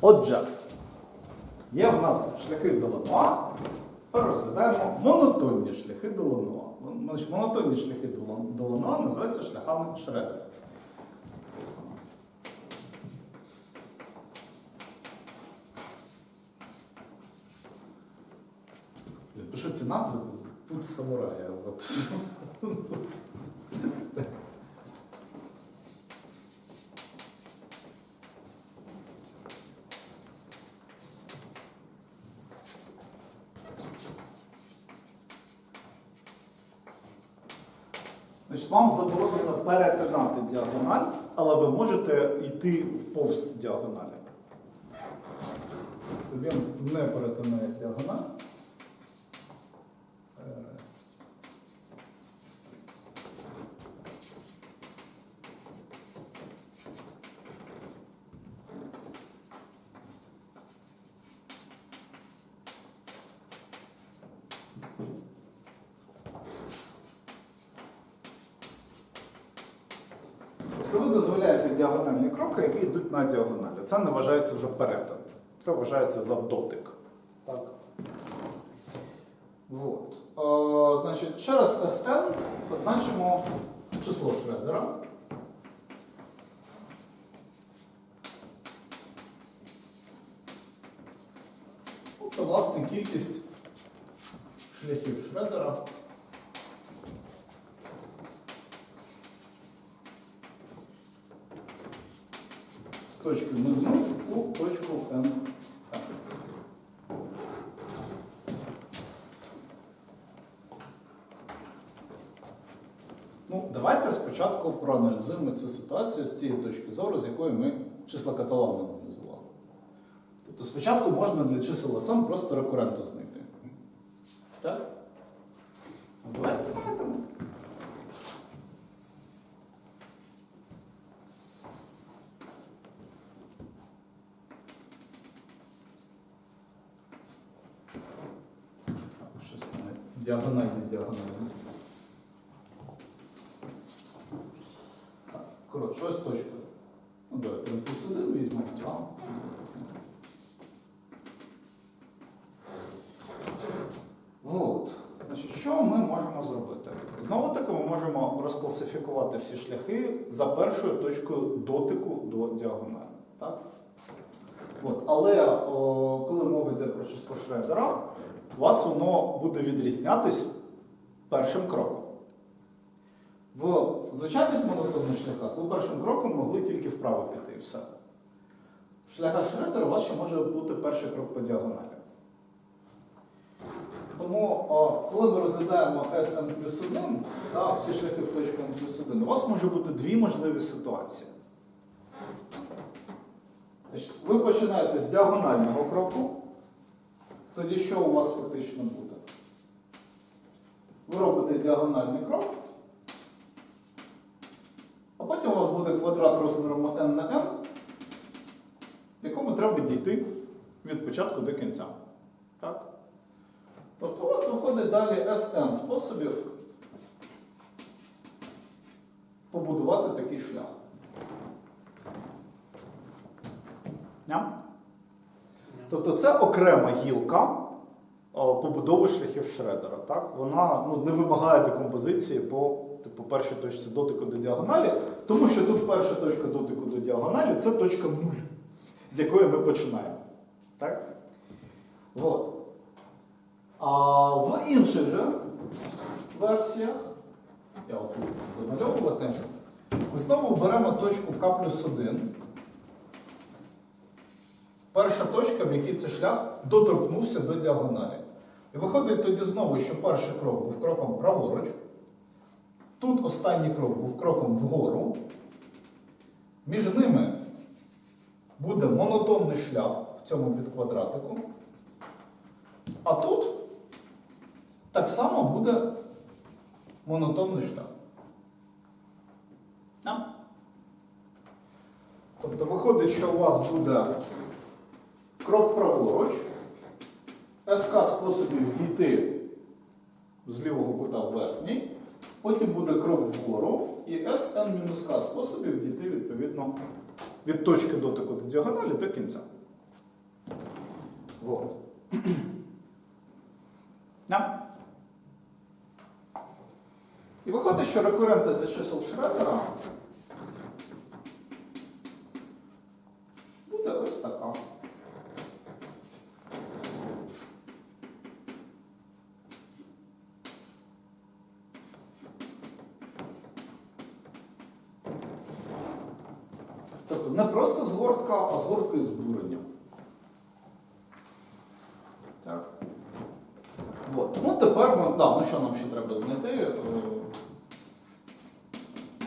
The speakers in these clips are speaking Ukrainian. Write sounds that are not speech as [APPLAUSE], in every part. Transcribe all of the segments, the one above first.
Отже, є в нас шляхи до. Тепер розглядаємо монотонні шляхи до Ленуа. Монотонні шляхи до Ленуа називаються шляхами Шредера. Пишу ці назви, путь самурая. Значить, вам заборонено перетинати діагональ, але ви можете йти повз діагоналі. Тобто Він не перетинає діагональ. Е, Тобто ви дозволяєте діагональні кроки, які йдуть на діагоналі. Це не вважається за перетин. Це вважається за дотик. Так. Вот. О, значить, через Sn позначимо число Шредера. Ну, Це, власне, кількість шляхів Шредера. з точки 0,0 у точку N. Ну, давайте спочатку проаналізуємо цю ситуацію з цієї точки зору, з якої ми числа каталогу аналізували. Тобто спочатку можна для чисел сам просто рекуренту знайти. Так? Ну, Давайте знайдемо. Щось діагональне діагональне. Так, коротше, ось точка. Ну, давайте ми один візьмемо. А, От. Значить, що ми можемо зробити? Знову таки ми можемо розкласифікувати всі шляхи за першою точкою дотику до діагоналі. Так? От. Але о, коли мова йде про число Шредера, у вас воно буде відрізнятись першим кроком. В звичайних монотонних шляхах ви першим кроком могли тільки вправо піти і все. В шляхах Шредера у вас ще може бути перший крок по діагоналі. Тому, коли ми розглядаємо Sn плюс 1, та, всі шляхи в точку n плюс 1, у вас може бути дві можливі ситуації. Ви починаєте з діагонального кроку, тоді що у вас фактично буде? Ви робите діагональний крок, а потім у вас буде квадрат розміром n на n, якому треба дійти від початку до кінця. Так? Тобто у вас виходить далі Sn способів побудувати такий шлях. Ням? Тобто це окрема гілка побудови шляхів Шредера. Так? Вона ну, не вимагає декомпозиції по типу, першій точці дотику до діагоналі, тому що тут перша точка дотику до діагоналі це точка 0, з якої ми починаємо. Так? От. А в інших же версіях, я от тут домальовувати, ми знову беремо точку К плюс 1. Перша точка, в якій цей шлях доторкнувся до діагоналі. І виходить тоді знову, що перший крок був кроком праворуч. Тут останній крок був кроком вгору. Між ними буде монотонний шлях в цьому підквадратику. А тут так само буде монотонний шлях. Тобто виходить, що у вас буде крок праворуч, СК способів дійти з лівого кута в верхній, потім буде крок вгору, і SN-К способів дійти відповідно від точки дотику до діагоналі до кінця. Вот. [CLEARS THROAT] Да? І виходить, що рекуренти для чисел Шредера буде ось така. Тобто не просто згортка, а згортка із буренням. Так. От. Ну тепер ми. Да, ну що нам ще треба знайти? Е,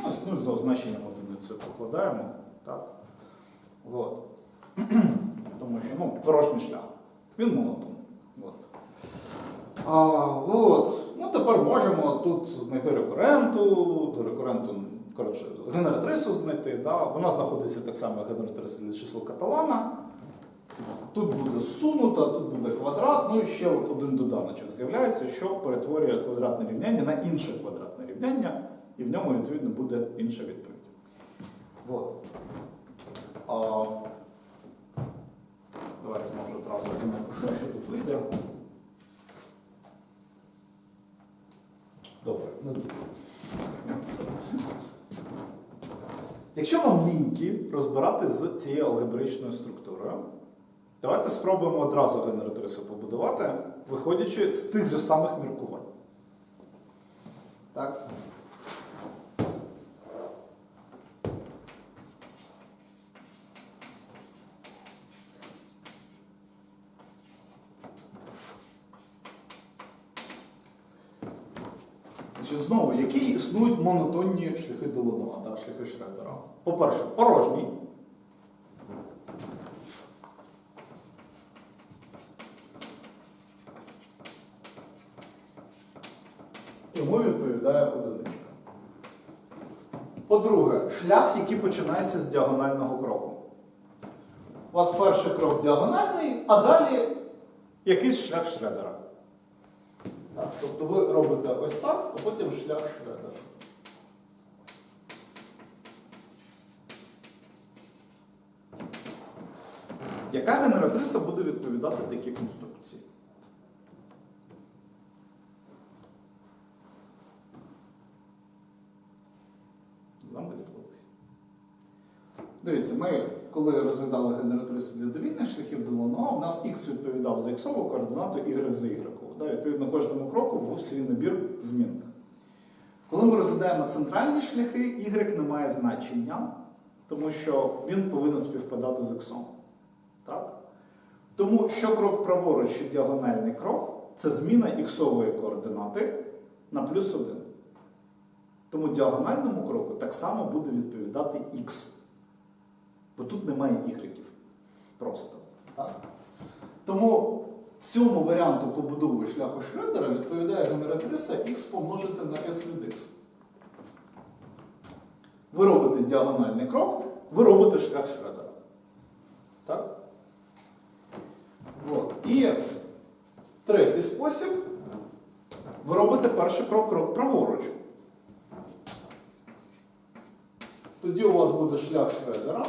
Ну, ось, ну, за означенням одиницю покладаємо. Так. От. [CLEARS THROAT] Тому що ну, порожній шлях. Він монотонний. От. От. Ну, тепер можемо тут знайти рекуренту, до рекуренту, коротше, генератрису знайти. Да? Вона знаходиться так само, як генератриса для чисел каталана. Тут буде сунута, тут буде квадрат, ну і ще от один доданочок з'являється, що перетворює квадратне рівняння на інше квадратне рівняння, і в ньому, відповідно, буде інша відповідь. Вот. А, давайте може одразу напишу, що тут вийде. Добре, не дуже. Якщо вам ліньки розбирати з цією алгебраїчною структурою, давайте спробуємо одразу генератрису побудувати, виходячи з тих же самих міркувань. Так? Значить, знову, які існують монотонні шляхи Делонова, да, шляхи Шредера? По-перше, порожній. Йому відповідає одиничка. По-друге, шлях, який починається з діагонального кроку. У вас перший крок діагональний, а далі якийсь шлях Шредера. Так, тобто ви робите ось так, а потім шлях Шредера. Яка генератриса буде відповідати такій конструкції? Замислились. Дивіться, ми коли розглядали генератрису для довільних шляхів Делонова, у нас x відповідав за x координату, y за y. Да? Відповідно, кожному кроку був свій набір змінних. Коли ми розглядаємо центральні шляхи, y не має значення, тому що він повинен співпадати з x. Так? Тому що крок праворуч, що діагональний крок це зміна іксової координати на плюс 1. Тому діагональному кроку так само буде відповідати х. Бо тут немає ігреків. Просто. Так? Тому цьому варіанту побудови шляху Шредера відповідає генератриса х помножити на s від x. Ви робите діагональний крок, ви робите шлях Шредера. Так? От. І третій спосіб. Ви робите перший крок, праворуч. Тоді у вас буде шлях Шредера.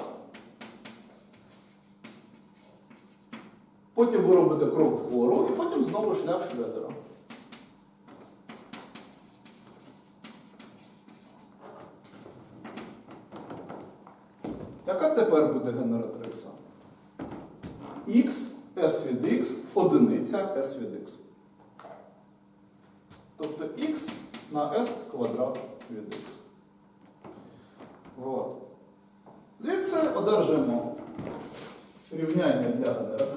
Потім ви робите крок вгору і потім знову шлях Шредера. Яка тепер буде генератриса? Х, S від X, одиниця S від X. Тобто Х на S квадрат від X. От. Звідси одержимо рівняння для генератриси.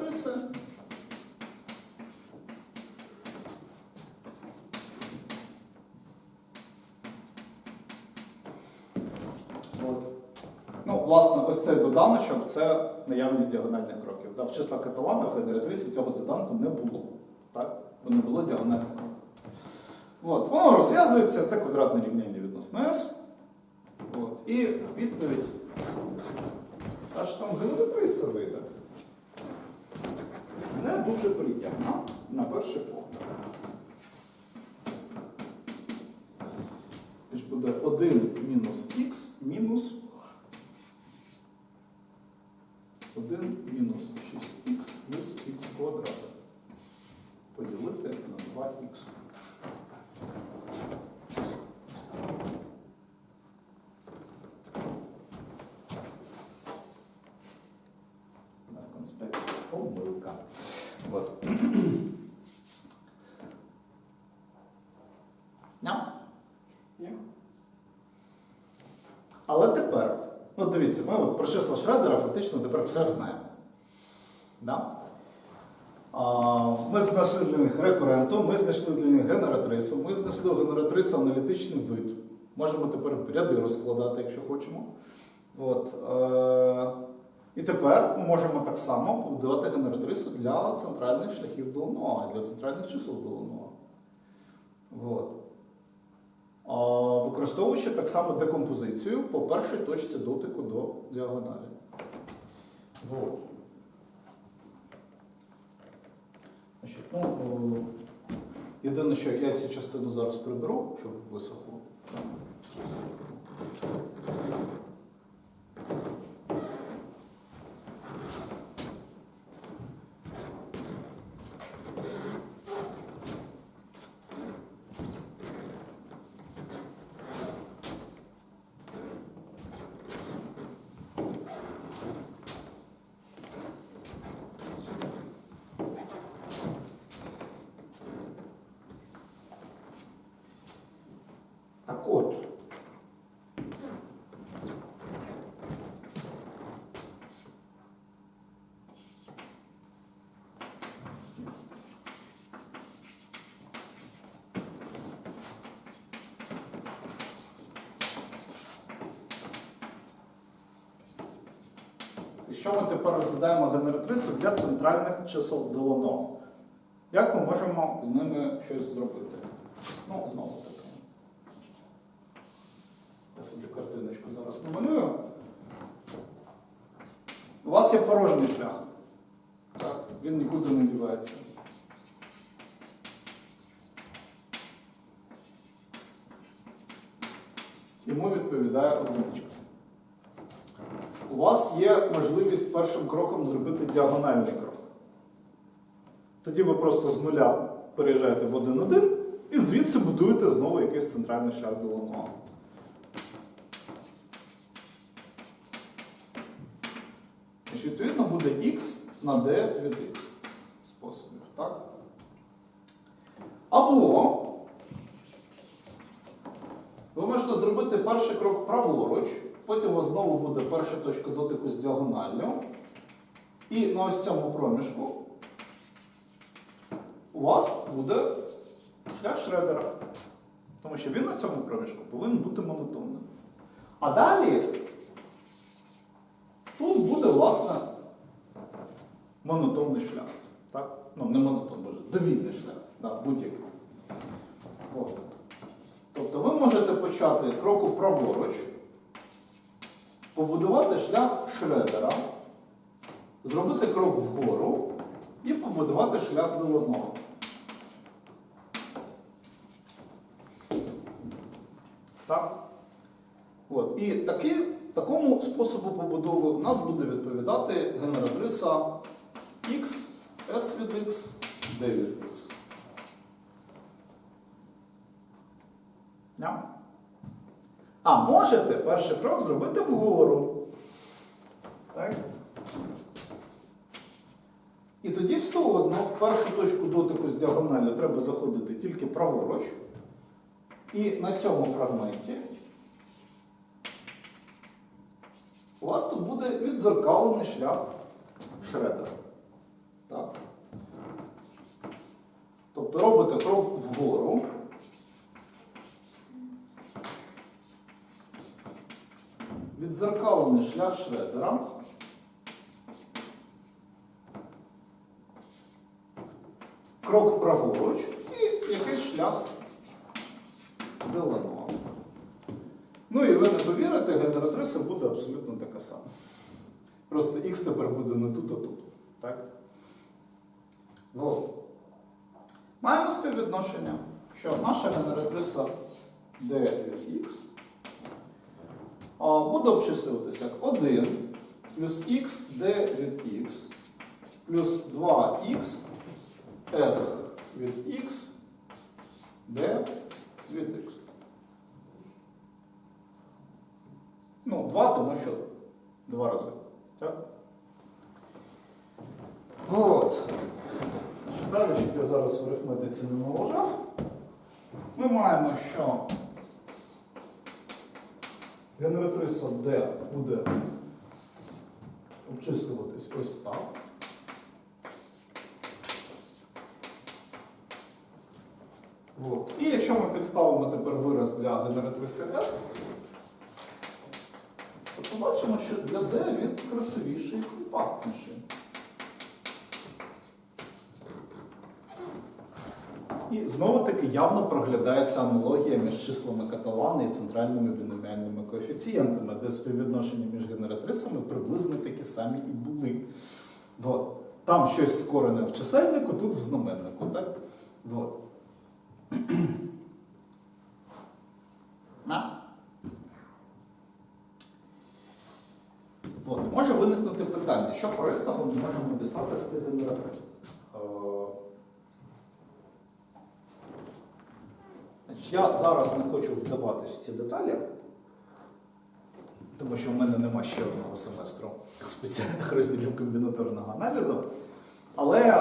Доданочок це наявність діагональних кроків. Да, в числа каталана в генератрисі цього доданку не було. Так? Бо не було діагональних кроків. От. Воно розв'язується, це квадратне рівняння відносно S. От. І відповідь. Аж там генератриса вийде. Не дуже приємна на перший погляд. Буде 1 мінус х мінус 1 1 мінус 6х плюс х квадрат. Поділити на 2х. На конспекті помилка. От. Ням. Але тепер, ну дивіться, ми про числа Шредера фактично тепер все знаємо. Да? Ми знайшли для них рекуренту, ми знайшли для них генератрису, ми знайшли у генератриси аналітичний вид. Можемо тепер ряди розкладати, якщо хочемо. От, е, і тепер ми можемо так само побудувати генератрису для центральних шляхів Долонова, для центральних чисел Долонова. От. Використовуючи так само декомпозицію по першій точці дотику до діагоналі. Вот. Значить, ну, єдине, що я цю частину зараз приберу, щоб висохло. Так от. І Що ми тепер розглядаємо генератрису для центральних чисел Делоно? Як ми можемо з ними щось зробити? Ну, знову таки. Я собі картиночку зараз намалюю. У вас є порожній шлях. Так, він нікуди не дівається. Йому відповідає одиничка. У вас є можливість першим кроком зробити діагональний крок. Тоді ви просто з нуля переїжджаєте в 1-1 і звідси будуєте знову якийсь центральний шлях до. Значить, відповідно, буде x на d від x способів. Так? Або ви можете зробити перший крок праворуч, потім у вас знову буде перша точка дотику з діагоналлю. І на ось цьому проміжку у вас буде шлях Шредера. Тому що він на цьому проміжку повинен бути монотонним. А далі тут буде, власне, монотонний шлях. Так? Ну, не монотонний, боже, довільний шлях. Да, будь-який. Тобто ви можете почати кроку праворуч, побудувати шлях Шредера, зробити крок вгору і побудувати шлях до одного. Так? От. І таки, такому способу побудови у нас буде відповідати генератриса X, S від X, D від X. Yeah. А можете перший крок зробити вгору. Так? І тоді все одно в першу точку дотику з діагоналю треба заходити тільки праворуч. І на цьому фрагменті у вас тут буде відзеркалений шлях Шредера. Так. Тобто робите крок вгору. Відзеркалений шлях Шредера. Крок праворуч і якийсь шлях Делано. Ну і ви не повірите, генератриса буде абсолютно така сама. Просто X тепер буде не тут, а тут. Так? Вот. Маємо співвідношення, що наша генератриса D від а, буде обчислюватися як 1 плюс х d від х плюс 2х s від х d від х. Ну, 2, тому що два рази. Так? От. Далі, я зараз в арифметиці не наложав, ми маємо, що генератриса D буде обчислюватись ось так. От. І якщо ми підставимо тепер вираз для генератриси S, то побачимо, що для D він красивіший і компактніший. І знову таки явно проглядається аналогія між числами Каталана і центральними біноміальними коефіцієнтами, де співвідношення між генератрисами приблизно такі самі і були. От. Там щось скорене в чисельнику, тут в знаменнику. Так? От. От. Може виникнути питання, що корисного ми можемо дістати з цих генератрис? Е, Значить, я зараз не хочу вдаватись в ці деталі, тому що в мене нема ще одного семестру спеціальних розділів комбінаторного аналізу. Але е,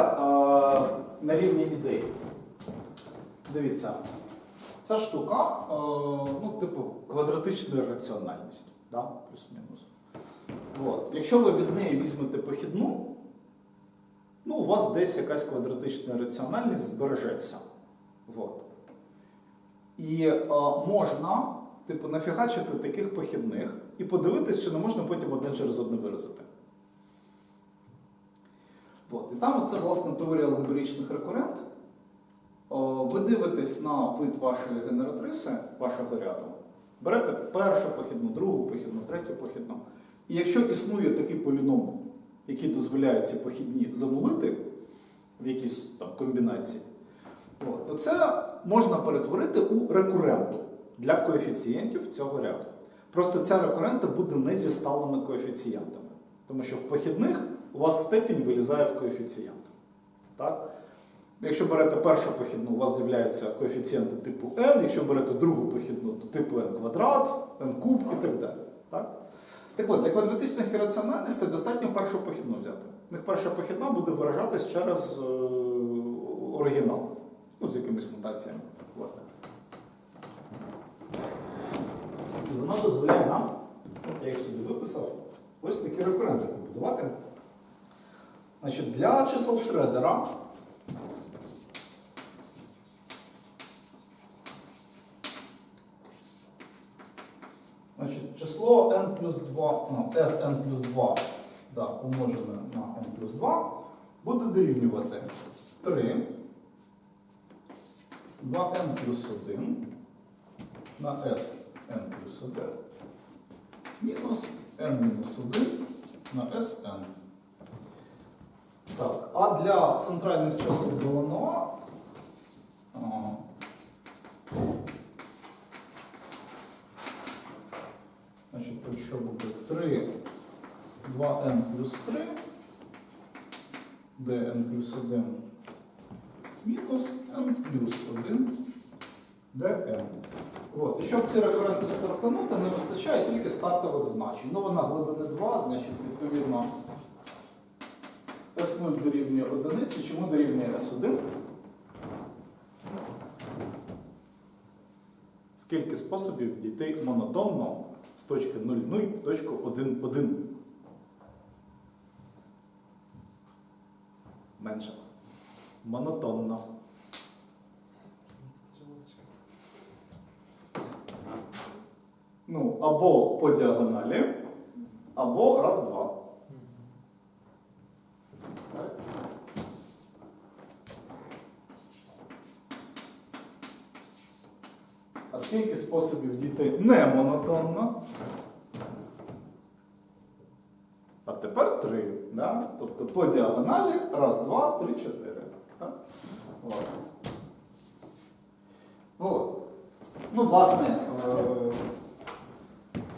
на рівні ідей. Дивіться, ця штука, е, ну, типу, квадратичною раціональністю, да? плюс-мінус. От. Якщо ви від неї візьмете похідну, ну, у вас десь якась квадратична раціональність збережеться. От. І е, можна, типу, нафігачити таких похідних і подивитись, чи не можна потім одне через одне виразити. От. І там оце, власне, теорія алгебраїчних рекурент. О, ви дивитесь на вид вашої генератриси, вашого ряду, берете першу похідну, другу похідну, третю похідну. І якщо існує такий поліном, який дозволяє ці похідні занулити в якійсь там комбінації, От, то це можна перетворити у рекуренту для коефіцієнтів цього ряду. Просто ця рекурента буде не зі сталими коефіцієнтами. Тому що в похідних у вас степінь вилізає в коефіцієнт. Так? Якщо берете першу похідну, у вас з'являються коефіцієнти типу n, якщо берете другу похідну, то типу n квадрат, n куб і так далі. Так? Так от, для квадратичних і раціональностей достатньо першу похідну взяти. У них перша похідна буде виражатись через е, оригінал. Ну, з якимись мутаціями. Вона дозволяє нам, от я їх собі виписав, ось такі рекуренти побудувати. Значить, для чисел Шредера Значить, число n плюс 2, ну, Sn плюс 2 да, помножене на n плюс 2 буде дорівнювати 3 2n плюс 1 на Sn плюс 1 мінус n мінус 1 на Sn. Так, а для центральних чисел Деланоа а, Значить, тут що буде 3, 2n плюс 3, dn плюс 1 мінус n плюс 1 dn. От. Щоб ці рекуренти стартанути, не вистачає тільки стартових значень. Ну, вона глибини 2, значить, відповідно, S0 дорівнює 1. Чому дорівнює S1? Скільки способів дійти монотонно з точки 0,0 в точку 1,1? Монотонно. Ну, або по діагоналі, або раз-два. А скільки способів дійти не монотонно? А тепер три. Да? Тобто по діагоналі раз, два, три, чотири. От. От. Ну, власне, е,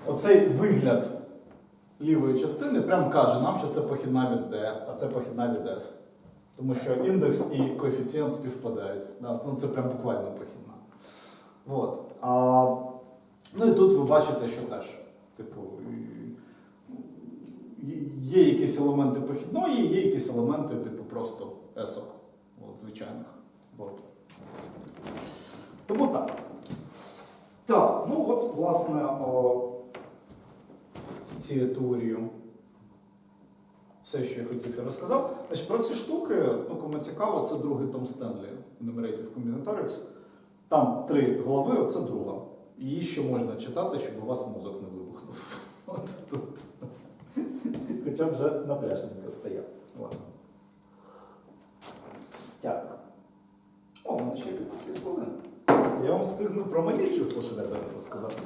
оцей вигляд лівої частини прям каже нам, що це похідна від D, а це похідна від S. Тому що індекс і коефіцієнт співпадають. Да, ну, це прям буквально похідна. От. А, ну і тут ви бачите, що теж, типу, є якісь елементи похідної, є якісь елементи, типу, просто есок. От. Тому так. Так, ну от, власне, о, з цією теорією все, що я хотів, я розказав. Значить, про ці штуки, ну, кому цікаво, це другий Том Стенлі Enumerative Combinatorics. Там три глави, оце друга. Її ще можна читати, щоб у вас мозок не вибухнув. [LAUGHS] От тут. Хоча вже напряжненько стояв. Ладно. Так. О, у мене ще 15 хвилин. Я вам встигну про малі числа Шредера розказати.